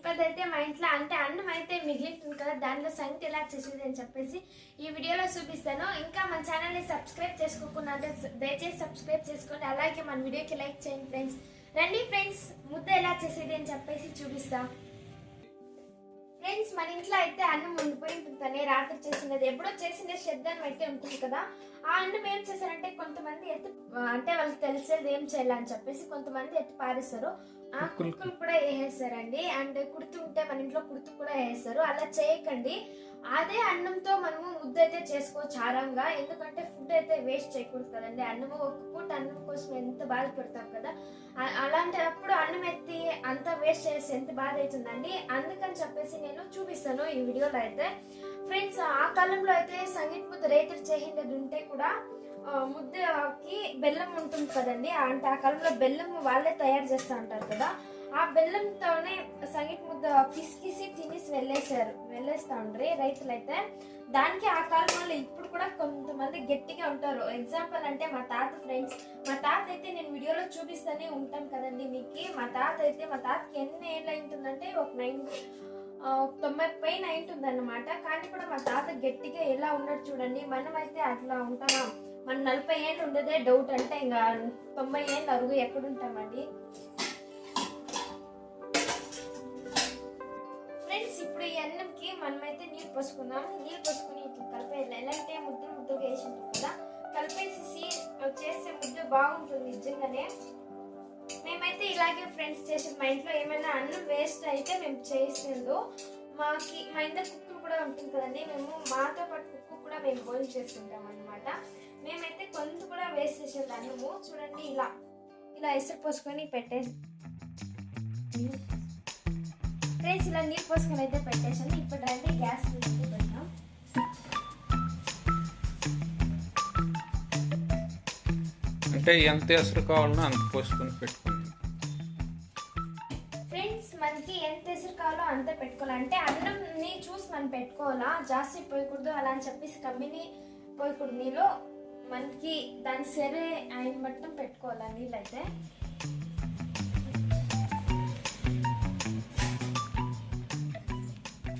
ఇప్పుడైతే మా ఇంట్లో అంటే అన్నం అయితే మిగిలింటుంది కదా దాంట్లో సంగతి ఎలా చేసేది అని చెప్పేసి ఈ వీడియోలో చూపిస్తాను. ఇంకా మన ఛానల్ని సబ్స్క్రైబ్ చేసుకోకుండా దయచేసి సబ్స్క్రైబ్ చేసుకోండి. అలాగే మన వీడియోకి లైక్ చేయండి ఫ్రెండ్స్. రండి ఫ్రెండ్స్ ముద్ద ఎలా చేసేది అని చెప్పేసి చూపిస్తా. ఫ్రెండ్స్ మన ఇంట్లో అయితే అన్నం ఉండిపోయి రాత్రి చేసినది ఎప్పుడో చేసిన శ్రద్ధం అయితే ఉంటుంది కదా. ఆ అన్నం ఏం చేశారంటే కొంతమంది ఎత్తి అంటే వాళ్ళకి తెలిసేది ఏం చేయాలని చెప్పేసి కొంతమంది ఎత్తి పారేస్తారు ఆ. కుక్కలు. కూడా వేసేస్తారండి అండ్ కుడుతుంటే మన ఇంట్లో కుడుతు కూడా వేస్తారు అలా చేయకండి. అదే అన్నంతో మనము ముద్ద అయితే చేసుకోవచ్చు ఆరాంగా ఎందుకంటే ఫుడ్ అయితే వేస్ట్ చేయకూడదు కదండి. అన్నము ఒక పూట అన్నం కోసం ఎంత బాధపడతాం కదా. అలాంటప్పుడు అన్నం ఎత్తి అంత వేస్ట్ చేసి ఎంత బాధ అవుతుందండి? అందుకని చెప్పేసి నేను చూపిస్తాను ఈ వీడియోలో అయితే. ఫ్రెండ్స్ ఆ కాలంలో అయితే సంగీత ముద్ద రైతులు చేసిండేది ఉంటే కూడా ముద్దకి బెల్లం ఉంటుంది కదండి అంటే ఆ కాలంలో బెల్లం వాళ్ళే తయారు చేస్తూ ఉంటారు కదా ఆ బెల్లంతోనే సంగీత ముద్ద పిసికిసి తినేసి వెళ్ళేసారు వెళ్ళేస్తా ఉండ్రి రైతులైతే దానికి ఆ కాలం ఇప్పుడు కూడా కొంతమంది గట్టిగా ఉంటారు. ఎగ్జాంపుల్ అంటే మా తాత ఫ్రెండ్స్ మా తాత అయితే నేను వీడియోలో చూపిస్తూనే ఉంటాను కదండి మీకు. మా తాత అయితే మా తాతకి ఎన్ని ఏళ్ళు ఉంటుందంటే ఒక నైన్ తొంభై పైన ఉంటుంది అనమాట కానీ కూడా మా తాత గట్టిగా ఎలా ఉన్నాడు చూడండి. మనం అయితే అట్లా ఉంటామా? మన నలభై ఏళ్ళు ఉండదే డౌట్ అంటే ఇంకా తొంభై ఏళ్ళు అరుగు ఎక్కడుంటామండి? ఫ్రెండ్స్ ఇప్పుడు ఈ అన్నంకి మనమైతే నీళ్ళు పోసుకుందాం. నీళ్ళు పోసుకుని ఇట్లా కలిపేయాలి. ఎలా అంటే ముద్దు ముద్దుగా వేసి ఉంటుంది కదా. కలిపేసి చేస్తే ముద్దు బాగుంటుంది నిజంగానే. మేమైతే ఇలాగే ఫ్రెండ్స్ చేసి మా ఇంట్లో ఏమైనా అన్నం వేస్ట్ అయితే మేము చేసేదో మాకి మా ఇంట్లో కుక్కలు కూడా ఉంటుంది కదండి మేము మాతో పాటు కుక్కు కూడా మేము భోజనం చేసుకుంటాం అనమాట మేమైతే కొంత కూడా వేస్ట్ చేసేది అన్నము. చూడండి ఇలా ఇలా ఎసురు పోసుకొని పెట్టేసి ఫ్రెండ్స్ ఇలా నీళ్ళు పోసుకొని అయితే పెట్టేసాను. ఇప్పుడు గ్యాస్ మీద పెడతాం అంటే ఎంత ఎసరు కావాలన్నా అంత పోసుకొని పెట్టుకుంటాం. అంతా పెట్టుకోవాలి. అంటే అన్నంని చూసి మనం పెట్టుకోవాలా? జాస్తి పోయకూడదు అలా అని చెప్పేసి కమ్మిని పోయకూడదు. నీళ్ళు మనకి దాని సరే ఆయన మొత్తం పెట్టుకోవాలా నీళ్ళైతే?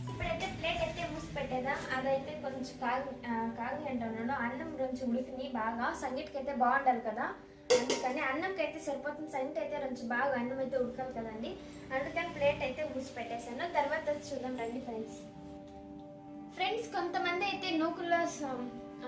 ఇప్పుడైతే ప్లేట్ అయితే మూసి పెట్టేదా అదైతే కొంచెం కాగి కాగి అంటున్నాను అన్నం గురించి ఉడికిని బాగా. సంగీట్కి అయితే బాగుండాలి కదా? అందుకని అన్నంకి అయితే సరిపోతుంది. సంగీట్ అయితే కొంచెం బాగా అన్నం అయితే ఉడకాలి కదండి. అందుకని ప్లేట్ అయితే మూసి పెట్టేశాను. తర్వాత చూద్దాం రండి ఫ్రెండ్స్ ఫ్రెండ్స్ కొంతమంది అయితే నూకుల్లో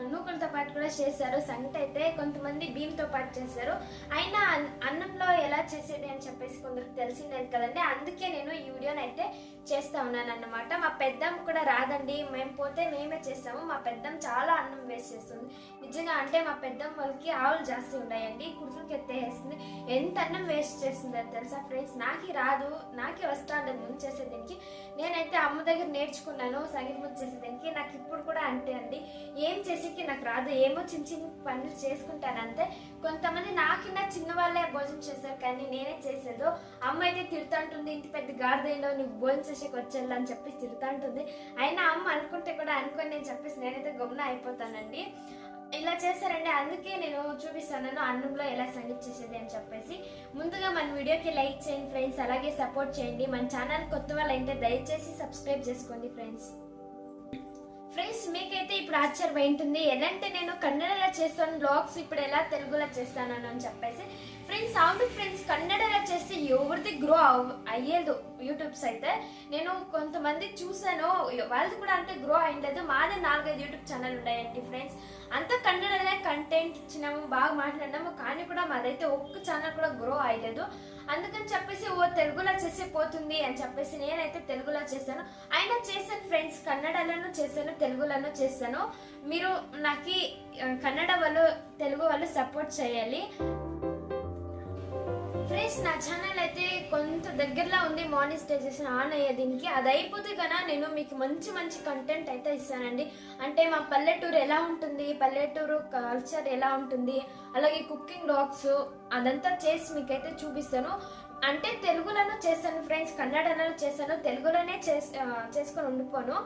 నూకలతో పాటు కూడా చేశారు. సంగతి అయితే కొంతమంది బియ్యంతో పాటు చేశారు. అయినా అన్- అన్నంలో ఎలా చేసేది అని చెప్పేసి కొందరికి తెలిసిండేది కదండి. అందుకే నేను ఈ వీడియోని అయితే చేస్తా ఉన్నాను అన్నమాట మా పెద్దమ్మ కూడా రాదండి. మేము పోతే మేమే చేస్తాము. మా పెద్దమ్మ చాలా అన్నం వేస్ట్ చేస్తుంది. నిజంగా అంటే మా పెద్దమ్మ వాళ్ళకి ఆవులు జాస్తి ఉన్నాయండి. కుర్తులకి ఎత్తేస్తుంది ఎంత అన్నం వేస్ట్ చేస్తుంది తెలుసా ఫ్రెండ్స్? నాకే రాదు. నాకే వస్తా ఉండదు ముందు చేసేదానికి నేనైతే అమ్మ దగ్గర నేర్చుకున్నాను. సంగీత ముందు చేసేదానికి నాకు ఇప్పుడు కూడా అంతే అండి. ఏం చేసేకి నాకు రాదు. ఏమో చిన్న చిన్న పనులు చేసుకుంటాను అంతే కొంతమంది నాకిన్నా చిన్న వాళ్ళే భోజనం చేస్తారు కానీ నేనే చేసేదో అమ్మ అయితే తిడుతుంటుంది ఇంటి పెద్ద గాడిదైలో నువ్వు భోజనం చేసేకి వచ్చేళ్ళు అని చెప్పేసి తిడుతుంటుంది. అయినా అమ్మ అనుకుంటే కూడా అనుకొని నేను చెప్పేసి నేనైతే గమన అయిపోతానండి. ఇలా చేస్తారండి. అందుకే నేను చూపిస్తాను అన్నంలో ఎలా సంగీత్ చేసేది అని చెప్పేసి. ముందుగా మన వీడియోకి లైక్ చేయండి ఫ్రెండ్స్. అలాగే సపోర్ట్ చేయండి. మన ఛానల్ కొత్త వాళ్ళు అయితే దయచేసి సబ్స్క్రైబ్ చేసుకోండి ఫ్రెండ్స్. ఫ్రెండ్స్ మీకైతే ఇప్పుడు ఆశ్చర్యం ఏంటుంది ఎలా నేను కన్నడలో చేస్తాను బ్లాగ్స్ ఇప్పుడు ఎలా తెలుగులో చేస్తాను అని చెప్పేసి. ఫ్రెండ్స్ అవును ఫ్రెండ్స్ కన్నడలో చేస్తే ఎవరిది గ్రో అయ్యేదు? యూట్యూబ్స్ అయితే నేను కొంతమంది చూసాను వాళ్ళది కూడా అంటే గ్రో అయ్యలేదు మాదే నాలుగైదు యూట్యూబ్ ఛానల్ ఉన్నాయండి ఫ్రెండ్స్. అంత కన్నడలో కంటెంట్ ఇచ్చినాము బాగా మాట్లాడినాము కానీ కూడా మాదైతే ఒక్క ఛానల్ కూడా గ్రో అయ్యలేదు. అందుకని చెప్పేసి ఓ తెలుగులో చేసి పోతుంది అని చెప్పేసి నేనైతే తెలుగులో చేశాను. అయినా చేశాను ఫ్రెండ్స్ కన్నడలోనూ చేశాను తెలుగులోనూ చేశాను. మీరు నాకు కన్నడ వాళ్ళు తెలుగు వాళ్ళు సపోర్ట్ చేయాలి. ఫ్రెండ్స్ నా ఛానల్ అయితే కొంత దగ్గరలో ఉంది మానిటైజేషన్ ఆన్ అయ్యే దీనికి. అది అయిపోతే కన్నా నేను మీకు మంచి మంచి కంటెంట్ అయితే ఇస్తానండి. అంటే మా పల్లెటూరు ఎలా ఉంటుంది పల్లెటూరు కల్చర్ ఎలా ఉంటుంది అలాగే కుకింగ్ డాగ్స్ అదంతా చేసి మీకైతే చూపిస్తాను. అంటే తెలుగులోనూ చేస్తాను ఫ్రెండ్స్ కన్నడలో చేస్తాను. తెలుగులోనే చేసుకొని ఉండిపోను.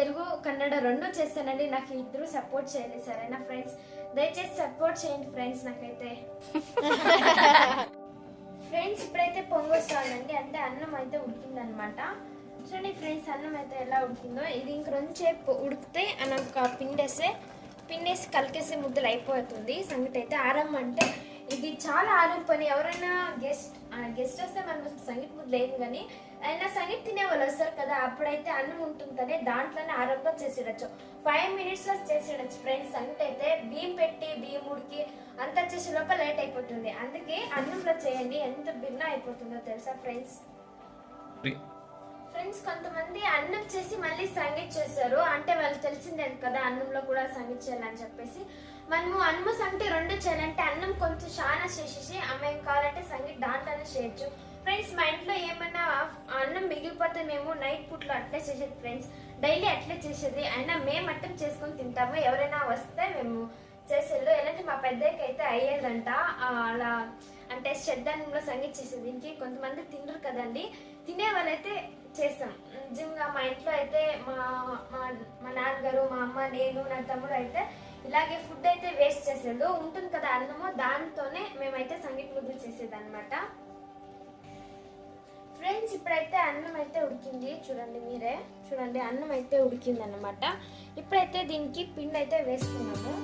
తెలుగు కన్నడ రెండు చేస్తానండి. నాకు ఇద్దరు సపోర్ట్ చేయండి సరేనా ఫ్రెండ్స్? దయచేసి సపోర్ట్ చేయండి ఫ్రెండ్స్ నాకైతే. ఫ్రెండ్స్ ఇప్పుడైతే పొంగొస్తానండి అంటే అన్నం అయితే ఉడికిందనమాట. చూడండి ఫ్రెండ్స్ అన్నం అయితే ఎలా ఉడికిందో. ఇది ఇంక రెండుసేపు ఉడికితే నాకు పిండేస్తే పిండేసి కలికేసే ముద్దలు అయిపోతుంది. సంగటి అయితే ఆరం అంటే ఇది చాలా ఆరం పని ఎవరైనా గెస్ట్ గెస్ట్ వస్తే మనం సంగీత ముద్దలు లేదు కానీ అయినా సంగీత తినే వాళ్ళు వస్తారు కదా అప్పుడైతే అన్నం ఉంటుంది కానీ దాంట్లోనే ఆరంలో చేసేయచ్చు. ఫైవ్ మినిట్స్లో చేసేయచ్చు ఫ్రెండ్స్ అయితే బియ్యం పెట్టి బియ్యం ఉడికి అంతా చేసే లోపల లేట్ అయిపోతుంది. అందుకే అన్నంలో చేయండి. ఎంత భిన్న అయిపోతుందో తెలుసా ఫ్రెండ్స్ ఫ్రెండ్స్ కొంతమంది అన్నం చేసి మళ్ళీ సంగీత్ చేస్తారు అంటే వాళ్ళు తెలిసిందే కదా అన్నంలో కూడా సంగీత్ చేయాలని చెప్పేసి. మనము అన్నం సంగటి రెండు చేయాలంటే అన్నం కొంచెం చాలా చేసేసి అమ్మాయి కావాలంటే సంగీత్ దాంట్లోనే చేయొచ్చు. ఫ్రెండ్స్ మా ఇంట్లో ఏమైనా అన్నం మిగిలిపోతే మేము నైట్ పూట్లో అట్లే చేసేది ఫ్రెండ్స్ డైలీ అట్లే చేసేది. అయినా మేము అట్టం చేసుకొని తింటాము. ఎవరైనా వస్తే మేము చేసేది. ఎలాంటి మా పెద్దకి అయితే అయ్యేదంట అలా అంటే శ్రద్ధాన్నంలో సంగీత చేసేది. దీనికి కొంతమంది తినరు కదండి. తినే వాళ్ళైతే చేస్తాం. నిజంగా మా ఇంట్లో అయితే మా మా మా నాన్నగారు మా అమ్మ నేను నా తమ్ముడు అయితే ఇలాగే ఫుడ్ అయితే వేస్ట్ చేసేది ఉంటుంది కదా అన్నము. దాంతోనే మేమైతే సంగీత ముద్దులు చేసేది అనమాట ఫ్రెండ్స్ ఇప్పుడైతే అన్నం అయితే ఉడికింది. చూడండి మీరే. చూడండి అన్నం అయితే ఉడికింది అనమాట ఇప్పుడైతే దీనికి పిండి అయితే వేసుకున్నాము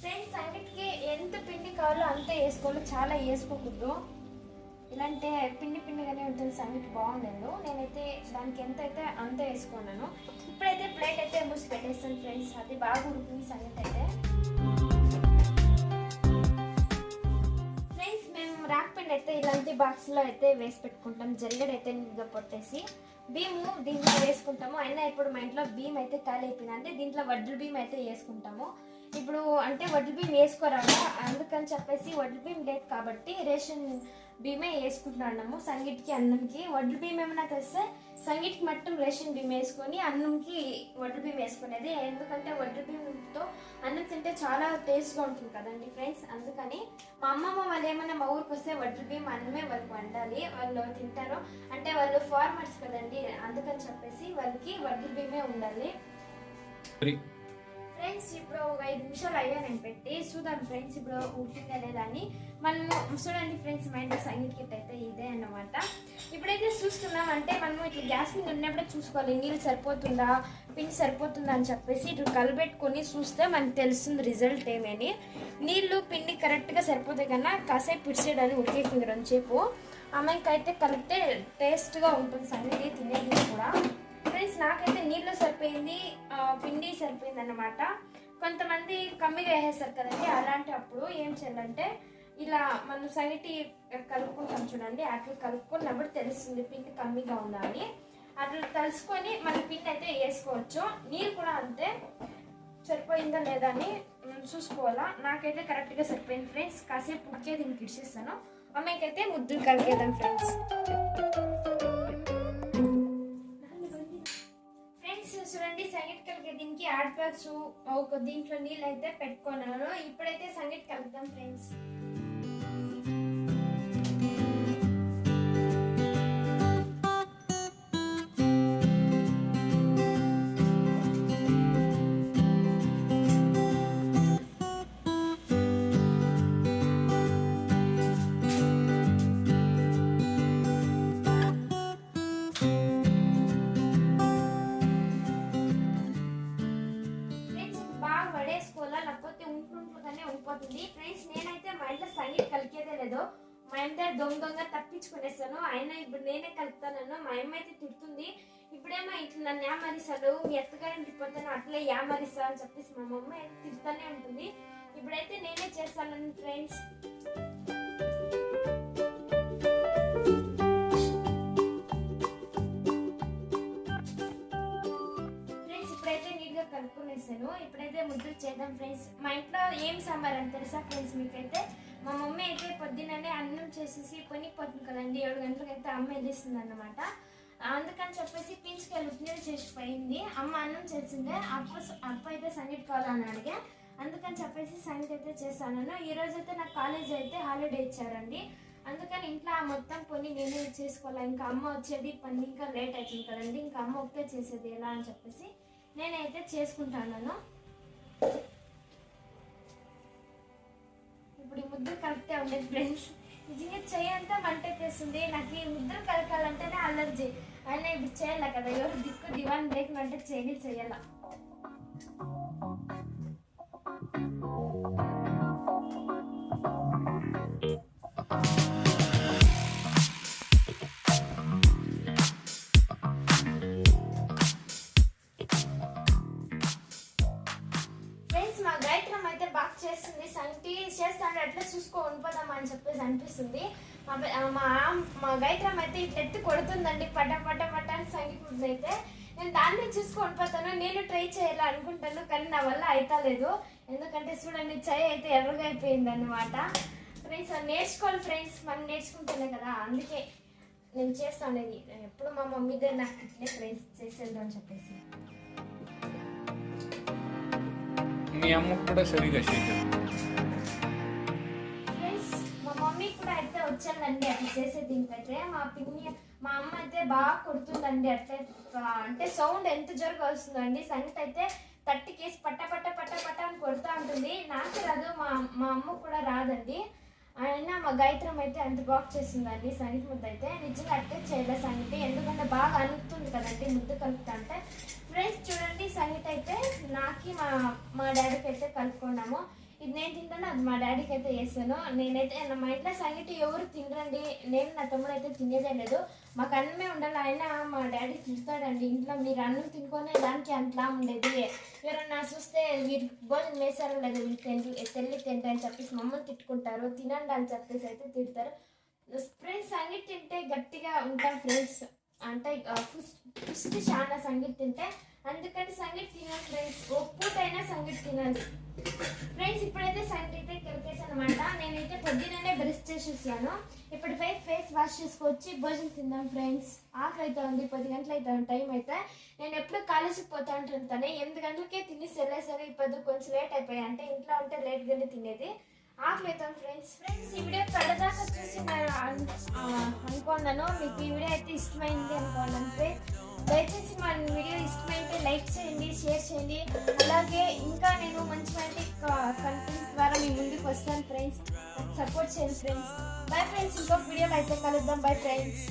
ఫ్రెండ్స్ అన్నిటికీ ఎంత పిండి కావాలో అంతే వేసుకోవాలి చాలా వేసుకోకూడదు. ఇలాంటి పిండి పిండిగానే ఉంటుంది సంగటి బాగుండదు. నేనైతే దానికి ఎంత అయితే అంత వేసుకున్నాను ఇప్పుడైతే ప్లేట్ అయితే మూసి పెట్టేస్తాను ఫ్రెండ్స్. అది బాగా ఉడుకుంది సంగటి అయితే. ఫ్రెండ్స్ మేము రాక్ పిండి అయితే ఇలాంటి బాక్స్లో అయితే వేసి పెట్టుకుంటాం. జల్లెడ అయితే నీట్గా పొట్టేసి భీము దీంట్లో వేసుకుంటాము. అయినా ఇప్పుడు మా ఇంట్లో భీమ్ అయితే ఖాళీ అయిపోయింది. అంటే దీంట్లో వడ్లు భీమ్ అయితే వేసుకుంటాము. ఇప్పుడు అంటే వడ్లు బియ్యం వేసుకోరాము అందుకని చెప్పేసి వడ్లు బియ్యం లేదు కాబట్టి రేషన్ బియ్యమే వేసుకుంటున్నాము. సంగీట్కి అన్నంకి. వడ్లు బియ్యం ఏమైనా తెస్తే సంగీట్కి మట్టం రేషన్ బియ్యం వేసుకొని అన్నంకి వడ్లు బియ్యం వేసుకునేది. ఎందుకంటే వడ్లు బియ్యంతో అన్నం తింటే చాలా టేస్ట్గా ఉంటుంది కదండి ఫ్రెండ్స్ అందుకని మా అమ్మమ్మ వాళ్ళు ఏమైనా మా ఊరికి వస్తే వడ్లు బియ్యం అన్నమే వాళ్ళకి వండాలి. వాళ్ళు తింటారు అంటే వాళ్ళు ఫార్మర్స్ కదండి అందుకని చెప్పేసి వాళ్ళకి వడ్లు బియ్యమే ఉండాలి. ఫ్రెండ్స్ ఇప్పుడు ఒక ఐదు నిమిషాలు అయ్యా నేను పెట్టి చూద్దాం. ఫ్రెండ్స్ ఇప్పుడు ఉడికిందా లేదా అని. మనము చూడండి ఫ్రెండ్స్ మా ఇంట్లో సంగీత కిట్ అయితే ఇదే అన్నమాట. ఇప్పుడైతే చూస్తున్నాం అంటే మనము ఇట్లా గ్యాస్ మీద ఉన్నప్పుడే చూసుకోవాలి. నీళ్ళు సరిపోతుందా? పిండి సరిపోతుందా అని చెప్పేసి ఇట్లా కలబెట్టుకొని చూస్తే మనకు తెలుస్తుంది రిజల్ట్ ఏమని. నీళ్ళు పిండి కరెక్ట్గా సరిపోతే కన్నా కాసేపు పిడిచేయడానికి ఉడికేసింది రెండుసేపు అమ్మాయికి ఆమెకైతే కలిపితే టేస్ట్గా ఉంటుంది సంగీతి తినేది కూడా. నాకైతే నీళ్ళు సరిపోయింది పిండి సరిపోయింది అనమాట కొంతమంది కమ్మిగా వేసేస్తారు కదండి అలాంటి అప్పుడు ఏం చేయాలంటే ఇలా మనం సగటి కలుపుకుంటాం చూడండి అట్లా కలుపుకున్నప్పుడు తెలుస్తుంది పిండి కమ్మిగా ఉందా అని. అట్లా తెలుసుకొని మన పిండి అయితే వేసుకోవచ్చు. నీరు కూడా అంతే. సరిపోయిందా లేదా అని చూసుకోవాలా. నాకైతే కరెక్ట్గా సరిపోయింది ఫ్రెండ్స్. కాసేపు ఉడికే దీనికి ఇడిచేస్తాను అమ్మాయికైతే ముద్దులు కలిగేదాం ఫ్రెండ్స్. దీనికి యాడ్ ప్యాక్స్ ఒక దీంట్లో నీళ్ళు అయితే పెట్టుకున్నాను. ఇప్పుడైతే సంగీట్ కలుద్దాం ఫ్రెండ్స్. బాగా తప్పించుకునేసాను. అయినా ఇప్పుడు నేనే కలుపుతాను మా అమ్మ అయితే తిడుతుంది. ఇప్పుడేమో ఇట్లా నన్ను యామరిస్తాడు మీ ఎత్తగారింటికి పోతాను అట్లే యామరిస్తా అని చెప్పేసి మా మమ్మ అయితే తిడుతూనే ఉంటుంది. ఇప్పుడైతే నేనే చేస్తాను ఫ్రెండ్స్ చేశాను ఇప్పుడైతే ముద్దలు చేద్దాం ఫ్రెండ్స్. మా ఇంట్లో ఏం సాంబార్ అని తెలుసా ఫ్రెండ్స్ మీకైతే? మా మమ్మీ అయితే పొద్దుననే అన్నం చేసేసి పొనిపోతుంది కదండి ఏడు గంటలకైతే అమ్మ వెళ్ళిస్తుంది అనమాట అందుకని చెప్పేసి పీచుకెళ్ళి ఉప్పినీళ్ళు చేసిపోయింది. అమ్మ అన్నం చేసిందే. అప్ప అప్ప అయితే సంగీట్ కావాలని అడిగా. అందుకని చెప్పేసి సంగీట్ అయితే చేశాను ఈ రోజు అయితే నాకు కాలేజ్ అయితే హాలిడే ఇచ్చారండి. అందుకని ఇంట్లో ఆ మొత్తం కొని నేనే చేసుకోవాలి? ఇంకా అమ్మ వచ్చేది పని ఇంకా లేట్ అవుతుంది కదండి. ఇంకా అమ్మ ఒకటే చేసేది ఎలా అని చెప్పేసి నేనైతే చేసుకుంటాను ఇప్పుడు ఈ ముద్ర కలిపితే ఉండేది ఫ్రెండ్స్. నిజంగా చెయ్యి అంతా మంట తెస్తుంది నాకు ఈ ముద్ర కలకాలంటేనే అలర్జీ. అయినా ఇప్పుడు చేయాల కదా? ఎవరు దిక్కు దివాన్ లేకుంటే చేయని చేయాల? చూసుకో ఉండిపోతాను నేను ట్రై చేయాలి అనుకుంటాను కానీ నా వల్ల అయితలేదు ఎందుకంటే చూడండి చెయ్యి అయితే ఎర్రగా అయిపోయింది అనమాట ఫ్రెండ్స్ నేర్చుకోవాలి ఫ్రెండ్స్ మనం నేర్చుకుంటేనే కదా. అందుకే నేను చేస్తాను ఎప్పుడు మా మమ్మీ దగ్గర నాకు ఇట్లే ఫ్రెండ్స్ చేసేది అని చెప్పేసి. మీ అమ్మకు కూడా సరిగా చేయలేదు. ఫ్రెండ్స్ మా మమ్మీ కూడా అయితే వచ్చానండి అట్లా చేసే దీనికైతే మా పిన్ని మా అమ్మ అయితే బాగా కొడుతుందండి. అట్లే అంటే సౌండ్ ఎంత జోరుగా వస్తుందండి. సంగతి అయితే తట్టి కేసి పట్ట పట్ట పట్ట పట్ట అని కొడుతూ ఉంటుంది. నాకు రాదు మా మా అమ్మ కూడా రాదండి. అయినా మా గాయత్రం అయితే అంత బాగా చేస్తుందండి సంగీత ముద్ద అయితే. నిజంగా అట్టే చేయలే సంగతి. ఎందుకంటే బాగా అనుకుతుంది కదండి ముద్ద కలుపుతా అంటే. ఫ్రెండ్స్ చూడండి సంగీత అయితే నాకి మా మా డాడీకి అయితే కలుపుకున్నాము. ఇది నేను తింటాను అది మా డాడీకి అయితే వేసాను నేనైతే మా ఇంట్లో సంగటి ఎవరు తినరండి. నేను నా తమ్ముడు అయితే తినేదే లేదు. మాకు అన్నమే ఉండాలి. ఆయన మా డాడీ తిడతాడండి. ఇంట్లో మీరు అన్నం తినుకొని దానికి అంతలా ఉండేది. ఎవరన్నా చూస్తే వీరు భోజనం వేసారో లేదు వీళ్ళు తెల్లి తెల్లి అని చెప్పేసి మమ్మల్ని తిట్టుకుంటారు. తినండి అని చెప్పేసి అయితే తిడతారు. ఫ్రెండ్స్ సంగీత్ తింటే గట్టిగా ఉంటాం ఫ్రెండ్స్. అంటే ఫస్ట్ చాలా సంగీత్ తింటే అందుకని సంగీత్ తినాలి ఫ్రెండ్స్ ఒప్పుటైనా సంగీత్ తినాలి ఫ్రెండ్స్ ఇప్పుడైతే సంగీత్ అయితే కలిపేసాను అనమాట నేనైతే పొద్దుననే బ్రష్ చేసేసాను ఇప్పుడు ఫైవ్ ఫేస్ వాష్ చేసుకొచ్చి భోజనం తిందాం ఫ్రెండ్స్ ఆకలి అయితే ఉంది పది గంటలు అయితే టైం అయితే. నేను ఎప్పుడు కాలేజీకి పోతా ఉంటాను ఎనిమిది గంటలకే తినేసి వెళ్ళేసరి ఇప్పుడు కొంచెం లేట్ అయిపోయాయి అంటే ఇంట్లో ఉంటే లేట్గానే తినేది. ఆకలి అవుతాం ఫ్రెండ్స్ ఫ్రెండ్స్ ఈ వీడియో అనుకున్నాను. మీకు ఈ వీడియో అయితే ఇష్టమైంది అనుకోవాలంటే దయచేసి మన వీడియో ఇష్టమైతే లైక్ చేయండి షేర్ చేయండి. అలాగే ఇంకా నేను మంచి మంచి కంటెంట్స్ ద్వారా మీ ముందుకు వస్తాను ఫ్రెండ్స్ సపోర్ట్ చేయండి ఫ్రెండ్స్ బై ఫ్రెండ్స్ ఇంకొక వీడియోలో అయితే కలుద్దాం. Bye friends